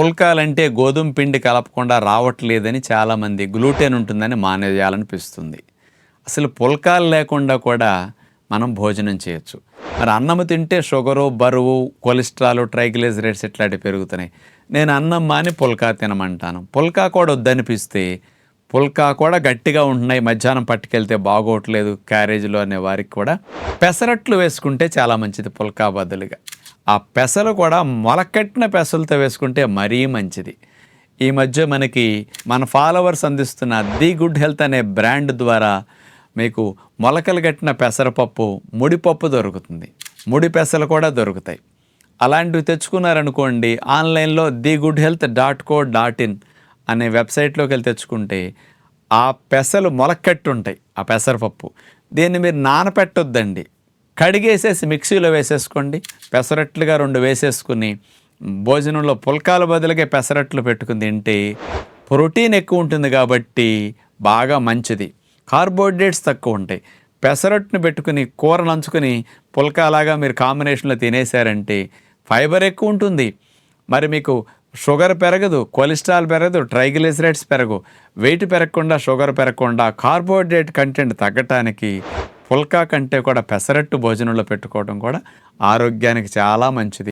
పుల్కాలంటే గోధుమ పిండి కలపకుండా రావట్లేదని చాలామంది గ్లూటెన్ ఉంటుందని మానేయాలనిపిస్తుంది. అసలు పుల్కాలు లేకుండా కూడా మనం భోజనం చేయొచ్చు. మరి అన్నం తింటే షుగరు బరువు కొలెస్ట్రాల్ ట్రైగ్లిజరైడ్స్ ఇట్లాంటివి పెరుగుతున్నాయి. నేను అన్నం మాని పుల్కా తినమంటాను. పుల్కా కూడా వద్దనిపిస్తే పుల్కా కూడా గట్టిగా ఉంటున్నాయి. మధ్యాహ్నం పట్టుకెళ్తే బాగోట్లేదు క్యారేజీలో అనే వారికి కూడా పెసరట్లు వేసుకుంటే చాలా మంచిది పుల్కా బదులుగా. ఆ పెసలు కూడా మొలకట్టిన పెసలతో వేసుకుంటే మరీ మంచిది. ఈ మధ్య మనకి మన ఫాలోవర్స్ అందిస్తున్న ది గుడ్ హెల్త్ అనే బ్రాండ్ ద్వారా మీకు మొలకలు కట్టిన పెసరపప్పు ముడిపప్పు దొరుకుతుంది. ముడి పెసలు కూడా దొరుకుతాయి. అలాంటివి తెచ్చుకున్నారనుకోండి ఆన్లైన్లో the good health dot co dot in అనే వెబ్సైట్లోకి వెళ్ళి తెచ్చుకుంటే ఆ పెసలు మొలకట్టు ఉంటాయి ఆ పెసరపప్పు. దీన్ని మీరు నానపెట్టొద్దండి. కడిగేసేసి మిక్సీలో వేసేసుకోండి. పెసరట్లుగా రెండు వేసేసుకుని భోజనంలో పుల్కాల బదులుగా పెసరట్లు పెట్టుకుని తింటే ప్రోటీన్ ఎక్కువ ఉంటుంది కాబట్టి బాగా మంచిది. కార్బోహైడ్రేట్స్ తక్కువ ఉంటాయి. పెసరట్టును పెట్టుకుని కూర నంచుకుని పుల్కాలాగా మీరు కాంబినేషన్లో తినేశారంటే ఫైబర్ ఎక్కువ ఉంటుంది. మరి మీకు షుగర్ పెరగదు కొలెస్ట్రాల్ పెరగదు ట్రైగ్లిసరైడ్స్ పెరగవు. వెయిట్ పెరగకుండా షుగర్ పెరగకుండా కార్బోహైడ్రేట్ కంటెంట్ తగ్గటానికి పుల్కా కంటే కూడా పెసరట్టు భోజనంలో పెట్టుకోవడం కూడా ఆరోగ్యానికి చాలా మంచిది.